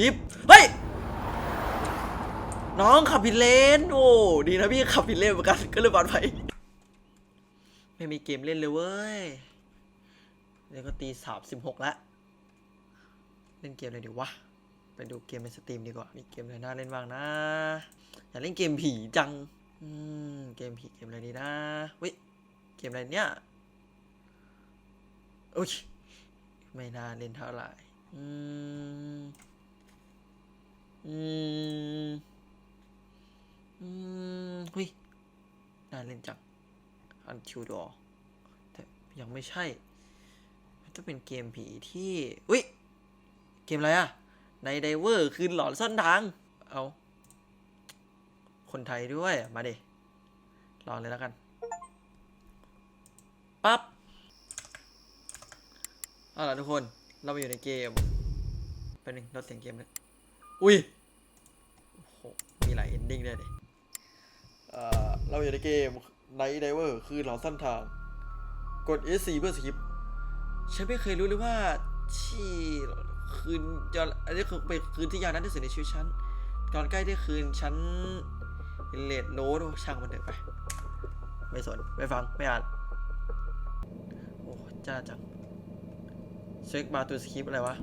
ดิฟเฮ้ย น้องขับผิดเลน โอ้ ดีนะพี่ขับผิดเลนเหมือนกัน ก็เลยปลอดภัยไม่มีเกมเล่นเลยเว้ยเดี๋ยวก็ตีสามสิบหกแล้วเล่นเกมอะไรดีวะ ไปดูเกมในสตรีมดีกว่า มีเกมอะไรน่าเล่นบ้างนะ อยากเล่นเกมผีจัง อืม เกมผีเกมอะไรดีนะเว้ย เกมอะไรเนี่ยโอ้ยไม่น่าเล่นเท่าไหร่ อืม อืม อืมเฮ้ยน่าเล่นจังอันคิวดอแต่ยังไม่ใช่ มันจะเป็นเกมผีที่อุ้ย เกมอะไรอะในไดเวอร์คืนหลอนซ่อนทาง เอา คนไทยด้วย มาเดลองเลยแล้วกัน ปั๊บเอาล่ะทุกคน เรามาอยู่ในเกม เป็นหนึ่งเราเสียงเกมเลย อุ้ยโอ้โหมีหลายเอนดิ้งด้วยดิเอ่อเราอยู่ในเกม Night Diver คือหลอนซ่อนทาง กด S4 เพื่อสกิปฉันไม่เคยรู้เลยว่าที่คืนจะอันนี้คือเป็นคืนที่ยาวนานที่สุดในชีวิตฉันก่อนใกล้ที่คืนฉันเลดโลดช่างมันเถอะไป ไม่สน ไม่ฟัง ไม่อ่าน โอ้จ้าจัง เช็คบาร์ตูสคริปอะไรวะ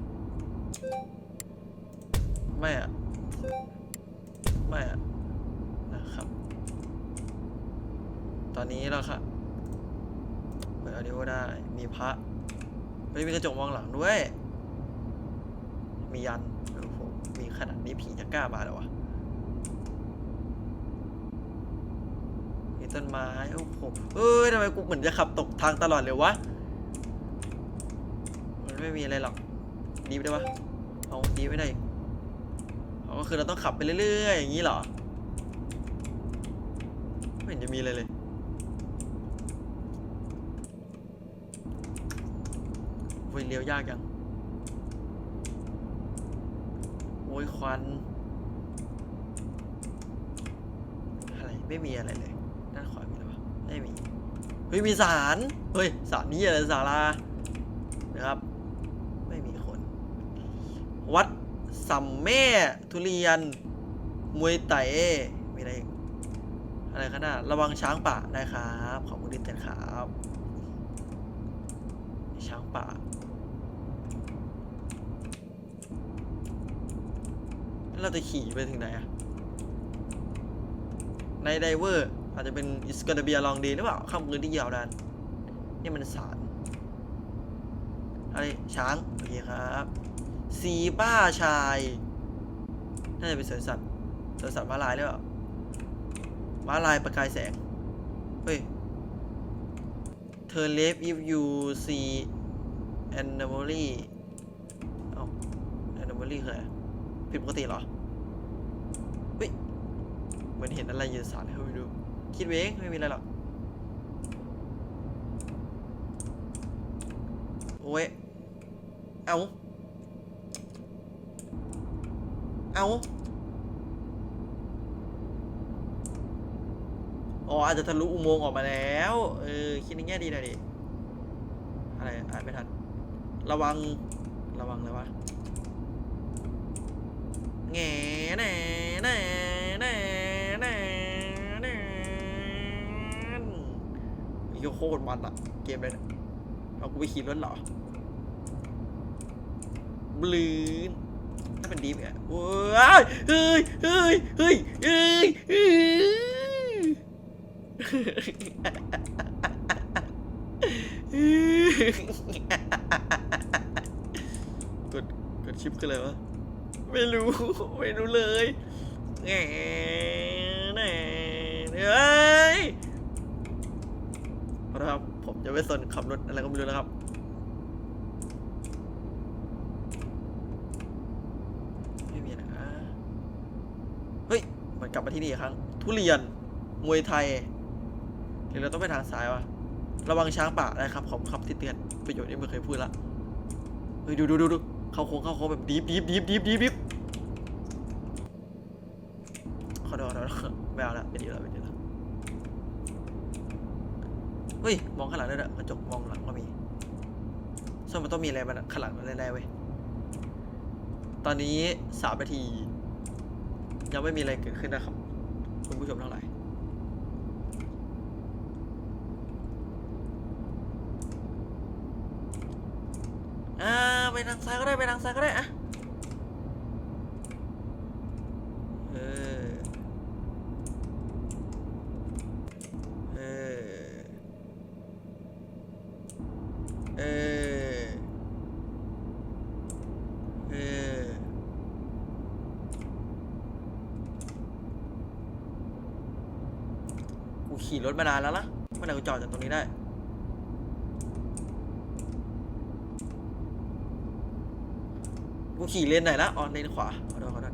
ไม่อะไม่อะนะครับ ตอนนี้เราค่ะเปิดออดิโอได้ มีพระเฮ้ยมีกระจกมองหลังด้วย มียันโอ้โหมีขนาดนี้ผีจะกล้ามาหรอวะ มีต้นไม้ โอ้โหเอ้ยทำไมกูเหมือนจะขับตกทางตลอดเลยวะ มันไม่มีอะไรหรอก ดีไปได้ปะเอาดีไม่ได้ ก็คือเราต้องขับไปเรื่อยๆอย่างนี้เหรอ ไม่เห็นจะมีอะไรเลย โอ้ยเลี้ยวยากจัง โอ้ยควัน อะไร ไม่มีอะไรเลยด้านขวามีอะไรวะไม่มี เฮ้ย มีสาร เฮ้ย สารนี่อะไรสารานะครับ ไม่มีคน วัด สัมแม่ทุเรียน มวยไต่มีอะไรอีกอะไรขนาดระวังช้างป่าได้ครับ ขอบคุณดิเต็นครับช้างป่าเราจะขี่ไปถึงไหนอะในไดเวอร์อาจจะเป็นอิสก n เบียลองดีหรือเปล่าข้ามคืนที่ยาวนานนี่มันสารอะไรช้างโอเคครับ สีป้าชายน่าจะเป็นสวนสัตว์สวนสัตว์ม้าลายหรือเปล่าม้าลายประกายแสง เฮ้ย Turn left if you see anomaly เอ้า anomaly คืออะไรผิดปกติเหรอ เฮ้ย เหมือนเห็นอะไรอยู่สารเขาไม่รู้ คิดเองไม่มีอะไรหรอก โอ้ย เอา เอาอ๋ออาจจะทะลุอุโมงค์ออกมาแล้ว เออ คิดในแง่ดีหน่อยดิ อะไรอ่านไม่ทัน ระวัง ระวังเลยวะแง่แน่แน่แน่แน่แน่งโคตรมันอะเกมเลยเนี่ยเอากูไปขี่รถเหรอบลื้น ถ้าเป็นดีฟเนี่ยว้ยเฮ้ยเฮ้ยเฮ้ยเฮ้ยเฮ้ยกดกดชิปกันเลยวะไม่รู้ ไม่รู้เลยแง่แน่เฮ้ยเอาละครับผมจะไม่สนขับรถอะไรก็ไม่รู้นะครับ ไม่มีนะ เฮ้ย มัน กลับมาที่นี่อีกครั้ง ทุเรียน มวยไทย หรือเราต้องไปทางซ้ายวะ ระวังช้างป่าได้ครับ ขอบคุณครับที่เตือน ประโยชน์นี้ไม่เคยพูดละ เฮ้ยดูดูดูดูเข้าโค้งเข้าโค้งแบบดีฟดีฟดีฟดีฟดีฟดีฟขอโทษขอโทษไม่เอาละไม่ดีแล้วไม่ดีแล้วเฮ้ย มองข้างหลังด้วยนะกระจกมองหลังก็มีส่วนมันต้องมีอะไรมันข้างหลังมันแน่ๆเว้ยตอนนี้สามนาที ยังไม่มีอะไรเกิดขึ้นนะครับ คุณผู้ชมทั้งหลายอ่าไปทางซ้ายก็ได้ไปทางซ้ายก็ได้อะเออ เออ เออ เออ กู ขี่รถมานานแล้วนะเมื่อไหร่กูจอดจากตรงนี้ได้กูขี่เลนไหนละอ๋อเลนขวาขอโทษขอโทษ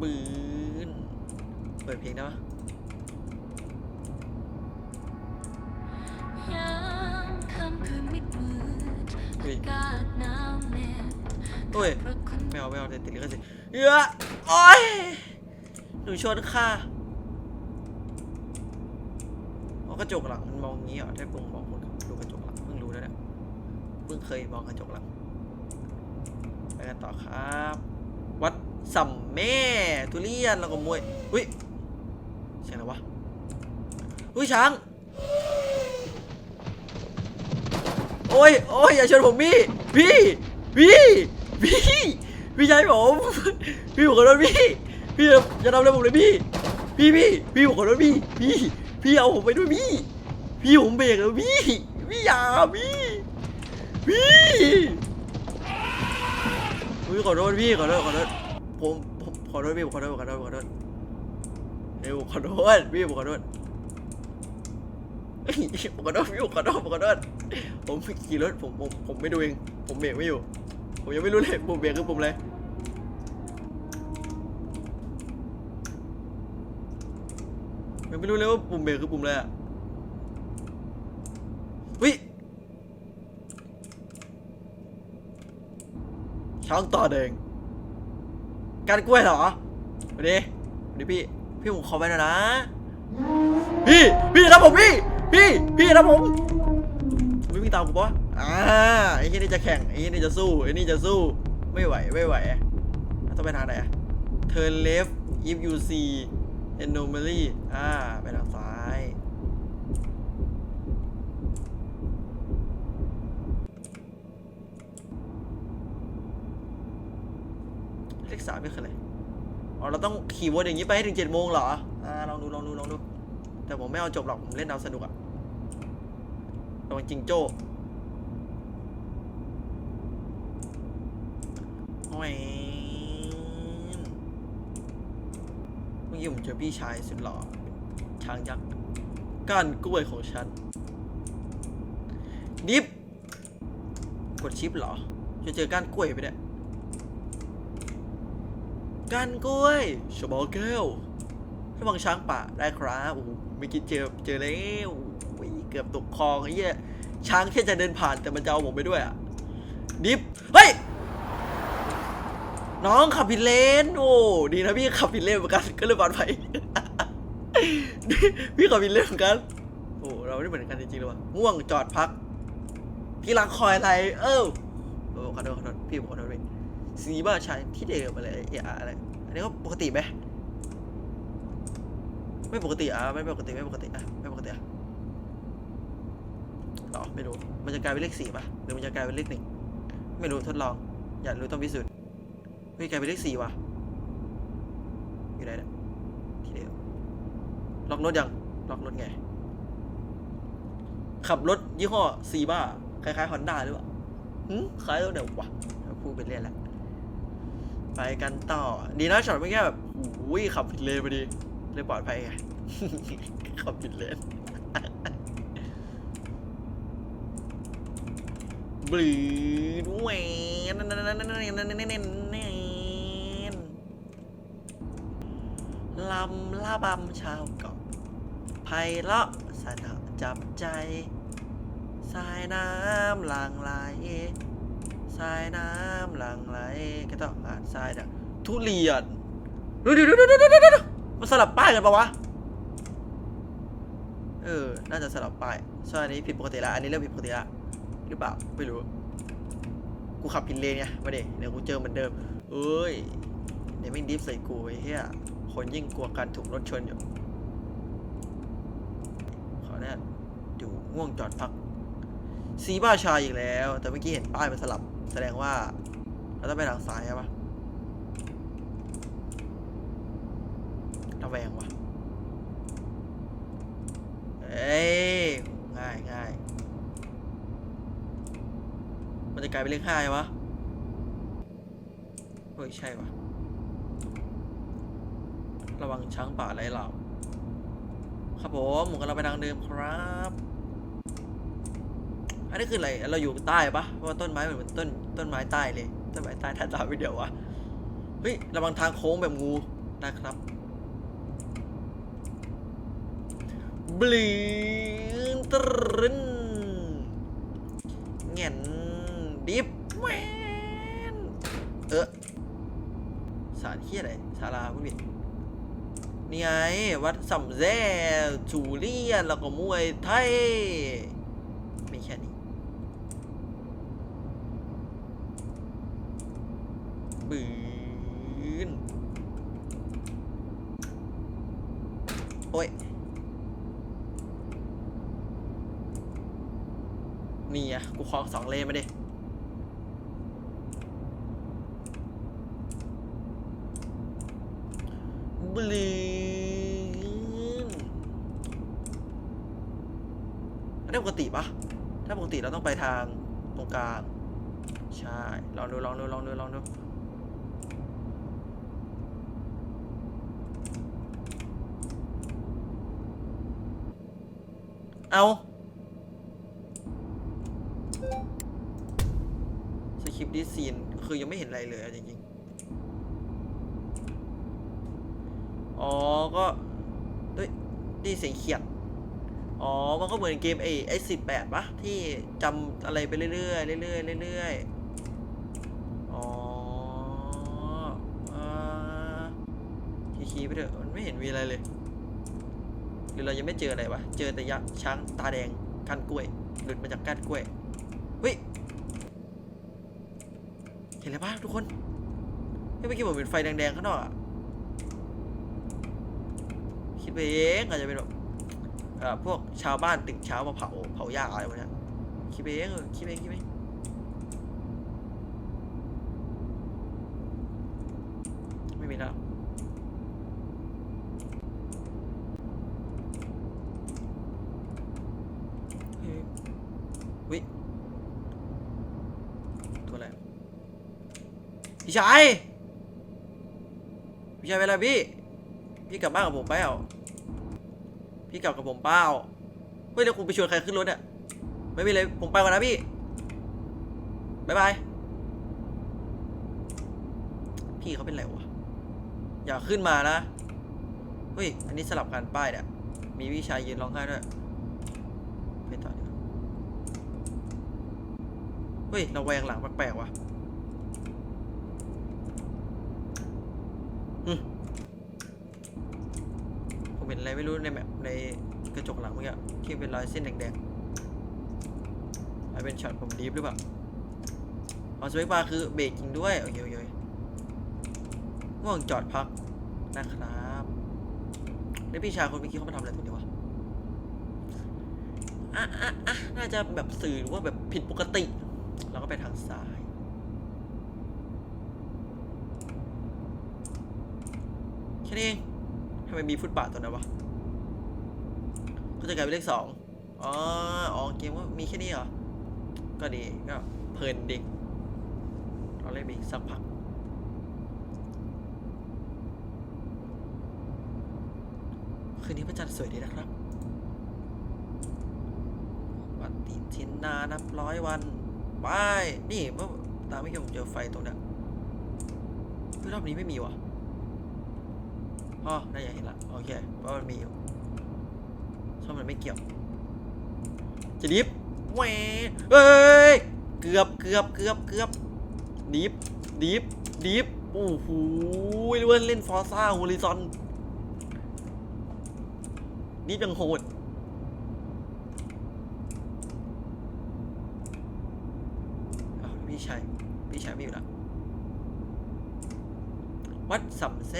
บืนเปิดเพลงได้ปะยามค่ำคืนมิดมืดอุ้ยอากาศหนาวเหน็บโอ้ยรถคนไม่เอาไม่เอาเดี๋ยวติดลิขสิทธิ์เยอะโอ้ยหนูชนค่ะเอา กระจกหลังมันมองงี้เหรอถ้าเพิ่งมองคนดูกระจกหลังเพิ่งรู้นะเนี่ยเพิ่งเคยมองกระจกหลังไปกันต่อครับ วัดสัมแม่ทุเรียนแล้วก็มวยอุ้ยเสียงอะไรวะอุ้ยช้างโอ้ยโอ้ยอย่าชนผมพี่พี่พี่พี่พี่ชายผมพี่ผมขอโทษพี่พี่อย่าทำอะไรผมเลยพี่พี่พี่พี่ผมขอโทษพี่พี่ พี่เอาผมไปด้วยพี่ พี่ผมเบรกแล้วพี่พี่อย่าพี่พี่พี่ขอโทษพี่ขอโทษขอโทษผมผมขอโทษพี่ผมขอโทษขอโทษขอโทษเอ้ขอโทษพี่ผมขอโทษผมขอโทษพี่ผมขอโทษผมขอโทษผมขี่รถผมผมผมไม่ดูเองผมเบรกไม่อยู่ ผมยังไม่รู้เลยปุ่มเบรกคือปุ่มอะไรยั ไม่รู้เลยว่าปุ่มเบรกคือปุ่มอะไรอะวิช้างต่อแดงการกล้วยเหรอวันนี้วันนี้พี่ พี่ผมขอไปหน่อยนะ พี่ พี่นะผมพี่ พี่ พี่นะผมไม่วิ่งตามกูปะอ่าไอ้ที่นี่จะแข่ง ไอ้ที่นี่จะสู้ ไอ้นี่จะสู้ ไม่ไหว ไม่ไหวต้องไปทางไหนอะ turn left if you see anomaly อ่า ไปทางซ้าย เลขสามไม่คืออะไร อ๋อ เราต้องขี่วนอย่างนี้ไปให้ถึงเจ็ดโมงเหรอ อ่า ลองดู ลองดู ลองดู แต่ผมไม่เอาจบหรอก ผมเล่นเอาสนุกอะระวังจริงโจ้แหวนเมื่อกี้ผมเจอพี่ชายสุดหล่อช้างยักษ์ก้านกล้วยของฉัน ดิฟกดชิปเหรอ จะเจอก้านกล้วยไปเนี่ยก้านกล้วยชบอแก้วระวังช้างป่าได้ครับโอ้ไม่คิดเจอเจอแล้วโอ้ยเกือบตกคลองไอ้เหี้ยช้างแค่จะเดินผ่านแต่มันจะเอาผมไปด้วยอะดิฟเฮ้ย น้องขับผิดเลนโอ้ดีนะพี่ขับผิดเลนเหมือนกันก็เลยปลอดภัยพี่ขับผิดเลนเหมือนกันโอ้เราไม่ได้เหมือนกันจริงๆเลยว่ะง่วงจอดพัก พี่รังคอยอะไร เอ้าโอ้ขอโทษขอโทษพี่ขอโทษพี่สีบ้าชายที่เดิมอะไรเอะอะไรอันนี้ก็ปกติไหมไม่ปกติอะไม่ปกติไม่ปกติอะไม่ปกติอะหรอไม่รู้มันจะกลายเป็นเลขสี่ป่ะหรือมันจะกลายเป็นเลขหนึ่งไม่รู้ทดลอง อยากรู้ต้องพิสูจน์ เฮ้ยกลายเป็นเลขสี่ว่ะอยู่ไหนเนี่ยที่เดิมล็อกรถยังล็อกรถไง ขับรถยี่ห้อซีบ้าคล้ายๆฮอนด้าหรือเปล่าหึคล้ายรถเดี๋ยววะพูดเป็นเล่นละไปกันต่อ ดีนะช็อตเมื่อกี้แบบอุ้ยขับผิดเลนพอดีเลยปลอดภัยไงขับผิดเลนบลืดแหวน ลำละบำชาวเกาะไพเราะสะจับใจ สายน้ำหลังไหล สายน้ำหลังไหล ก็ต้องหาดทรายเนี่ยทุเรียนดี๋ยวเดี๋ยวเดี๋ยวเดี๋ยวเดี๋ยวเดี๋ยวมันสลับป้ายกันปะวะ เออ น่าจะสลับป้ายส่วนอันนี้ผิดปกติละ อันนี้เริ่มผิดปกติละ หรือเปล่า ไม่รู้ กูขับผิดเลนไงมาเด็เดี๋ยวกูเจอเหมือนเดิม เอ้ย เดี๋ยวไม่ดิฟใส่กูไอ้เหี้ย คนยิ่งกลัวการถูกรถชนอยู่ ขอแน่อยู่ง่วงจอดพัก สีบ้าชายอีกแล้ว แต่เมื่อกี้เห็นป้ายมันสลับ แสดงว่าเราต้องไปทางซ้ายใช่ปะระแวงวะเอ้ยง่ายง่ายมันจะกลายเป็นเลขห้าใช่ปะเฮ้ยใช่ปะ ระวังช้างป่าไล่เราครับผมผมกำลังไปทางเดิมครับ อันนี้คืออะไร เราอยู่ใต้ปะเพราะว่าต้นไม้เหมือนต้นต้นไม้ใต้เลย ต้นไม้ใต้ท่าตาไปเดียววะเฮ้ยระวังทางโค้งแบบงูนะครับบลีนตรึนเงียนดิฟแมนเออสารเฮียอะไรศาลาผู้บิด นี่ไง วัดสัมแซ่จูเลียน แล้วก็มวยไทยมีแค่นี้บืนโอ้ย นี่อะ กูคลองสองเลนมาดิบลีน อันนี้ปกติปะถ้าปกติเราต้องไปทางตรงกลาง ใช่ ลองดู ลองดู ลองดู ลองดู เอาสคริปต์ดิซีน คือยังไม่เห็นอะไรเลยจริงๆ อ๋อ ก็เฮ้ยดีเสียงเขียด อ๋อ มันก็เหมือนเกมไอ้ไอ้สิบแปดปะที่จำอะไรไปเรื่อยๆเรื่อยๆเรื่อยๆอ๋ออ่คีย์ไปเถอะ มันไม่เห็นมีอะไรเลย หรือเรายังไม่เจออะไรวะ เจอแต่ยักษ์ช้างตาแดงคันกล้วย หลุดมาจากก้านกล้วยเฮ้ย เห็นอะไรบ้างทุกคนเฮ้ยเมื่อกี้ผมเห็นไฟแดงๆข้างนอกอะคิดไปเองอาจจะเป็นแบบ พวกชาวบ้านตื่นเช้ามาเผาเผาหญ้าอะไรพวกเนี้ยคิดไปเองเออคิดไปเองคิดไปเองไม่มีแล้ววิตัวอะไรพี่ชายพี่ชายเป็นไรพี่พี่กลับบ้านกับผมเปล่า พี่กลับกับผมเปล่าเฮ้ยแล้วคุณไปชวนใครขึ้นรถเนี่ยไม่มีเลยผมไปก่อนนะพี่บายบายพี่เขาเป็นไรวะอย่าขึ้นมานะเฮ้ยอันนี้สลับกันป้ายเนี่ยมีพี่ชายยืนร้องไห้ด้วยไปต่อดีกว่าเฮ้ยเราแวงหลังแปลกๆว่ะอืม ผมเห็นอะไรไม่รู้ในแมปในกระจกหลังเมื่อกี้ที่เป็นรอยเส้นแดงๆอะไรเป็นช็อตผมดีฟหรือเปล่าอ๋อสเปกบาร์คือเบรกจริงด้วย โอเคโอเคง่วงจอดพักนะครับแล้วพี่ชาคนเมื่อกี้เขามาทำอะไรตรงนี้วะอะอะอะน่าจะแบบสื่อว่าแบบผิดปกติ เราก็ไปทางซ้ายแค่นี้ ไมมีฟุตบาทตัวนั้นวะ ก็จะกลายเป็นเลขสองอ๋อ อ๋อ เกมว่ามีแค่นี้เหรอ ก็ดี ก็เพลินดิเราเล่นไปอีกสักพัก คืนนี้พระจันทร์สวยดีนะครับปฏิทินนานับร้อยวันไปนี่เมื่อตามไม่ยอมเจอไฟตรงนี้ยเฮ้ยรอบนี้ไม่มีวะ อ๋อได้ยังเห็นละโอเคเพราะมันมีอยู่ช่างมันไม่เกี่ยวจะดิฟแหวเอ้ยเกือบเกือบเกือบเกือบดิฟดิฟดิฟโอ้โหเล่นเล่นฟอร์ซ่าโฮลิซอนดิฟยังโหดอ้าวพี่ชัยมีอยู่แล้ว วัดสำเซ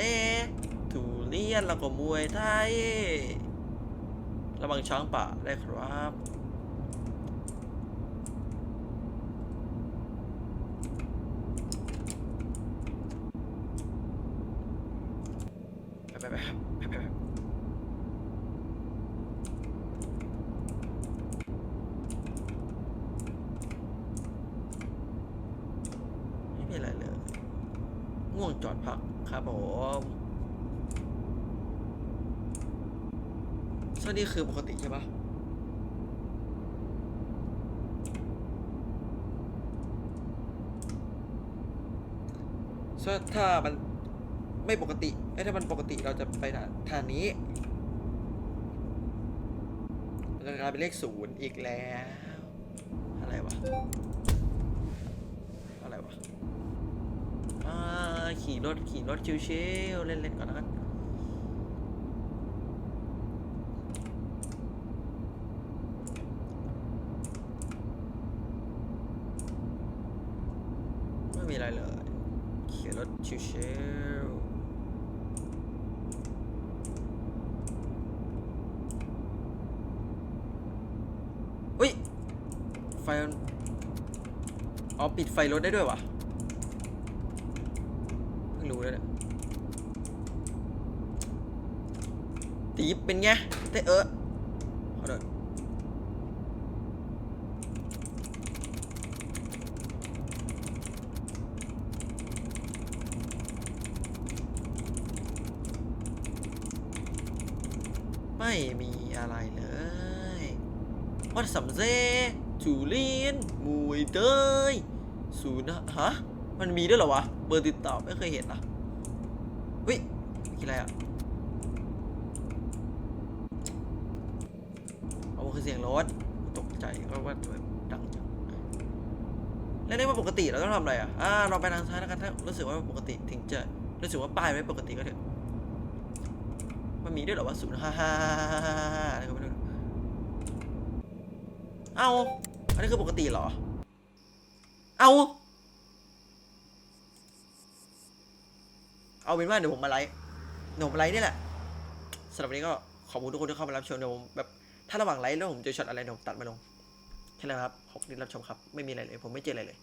ทุเรียนแล้วก็มวยไทย ระวังช้างป่าได้ครับ ไปไปไปครับไปไปไปไม่มีอะไรเลย ง่วงจอดพักครับผมส่วนนี้คือปกติใช่ปะส่วนถ้ามันไม่ปกติไอ้ถ้ามันปกติเราจะไปทางทางนี้มันจะกลายเป็นเลขศูนย์อีกแล้ว อะไรวะ อะไรวะ อ่า ขี่รถขี่รถชิวๆเล่นๆก่อนนะครับไม่มีอะไรเลยขี่รถชิวๆอุ้ยไฟอ๋อปิดไฟรถได้ด้วยวะ เพิ่งรู้เลยเนี่ยตีบ เป็นไงเต้เออขอโทษไม่มีอะไรเลยวัดสำเซจูเลียนมวยเตยศูนย์นะฮะ มันมีด้วยเหรอวะ เบอร์ติดต่อไม่เคยเห็นนะวิคิดอะไรอะเอาคือเสียงรถตกใจก็ว่าทำไมดังจัง แล้วนี่ว่าปกติเราต้องทำอะไรอะอ่าเราไปทางซ้ายแล้วกันถ้ารู้สึกว่าปกติถึงจะรู้สึกว่าป้ายไม่ปกติก็เถอะมันมีด้วยเหรอว่าศูนย์ห้าห้าอะไรก็ไม่รู้เอาอันนี้คือปกติเหรอ เอาเอาเป็นว่าเดี๋ยวผมมาไลฟ์เดี๋ยวผมมาไลฟ์นี่แหละสำหรับวันนี้ก็ขอบคุณทุกคนที่เข้ามารับชมเดี๋ยวผมแบบถ้าระหว่างไลฟ์แล้วผมเจอช็อตอะไรเดี๋ยวผมตัดมาลง แค่นั้นครับขอบคุณที่รับชมครับ ไม่มีอะไรเลย ผมไม่เจออะไรเลย